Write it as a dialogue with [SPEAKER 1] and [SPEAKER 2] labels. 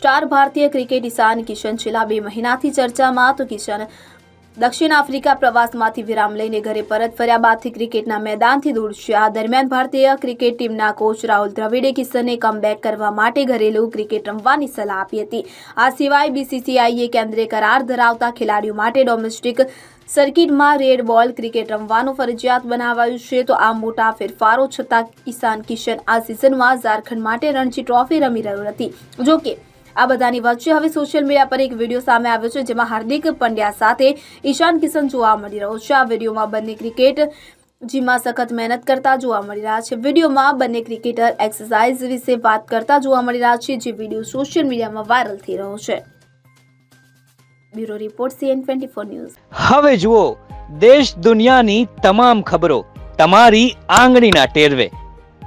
[SPEAKER 1] Star ભારતીય cricket ઈશાન કિશન છેલ્લા બે મહિનાથી ચર્ચામાં તો કિશન દક્ષિણ આફ્રિકા પ્રવાસમાંથી વિરામ લઈને ઘરે પરત ફર્યા બાદથી ક્રિકેટના મેદાનથી દૂર છે. આ દરમિયાન ભારતીય ક્રિકેટ ટીમના કોચ રાહુલ દ્રવિડે કિશનને કમબેક કરવા માટે ઘરેલુ ક્રિકેટ રમવાની સલાહ આપી હતી. આ સિવાય બીસીસીઆઈએ કેન્દ્રે કરાર ધરાવતા ખેલાડીઓ માટે ડોમેસ્ટિક સર્કિટમાં રેડ બોલ ક્રિકેટ રમવાનું ફરજિયાત બનાવાયું છે. તો આ મોટા ફેરફારો છતાં ઈશાન કિશન આ સિઝનમાં ઝારખંડ માટે રણજી ટ્રોફી રમી રહ્યો નથી. જો કે આ બધાની વચ્ચે હવે સોશિયલ મીડિયા પર એક વીડિયો સામે આવ્યો છે, જેમાં હાર્દિક પંડ્યા સાથે ઈશાન કિશન જોવા મળી રહ્યો છે. આ વિડીયોમાં બંને ક્રિકેટ જીમાં સખત મહેનત કરતા જોવા મળી રહ્યા છે. વિડીયોમાં બંને ક્રિકેટર એક્સરસાઇઝ વિશે વાત કરતા જોવા મળી રહ્યા છે, જે વીડિયો સોશિયલ મીડિયામાં વાયરલ થઈ રહ્યો છે. Bureau report CN twenty news.
[SPEAKER 2] હવે જુઓ, દેશ દુનિયાની તમામ ખબરો તમારી આંગળીના ટેરવે.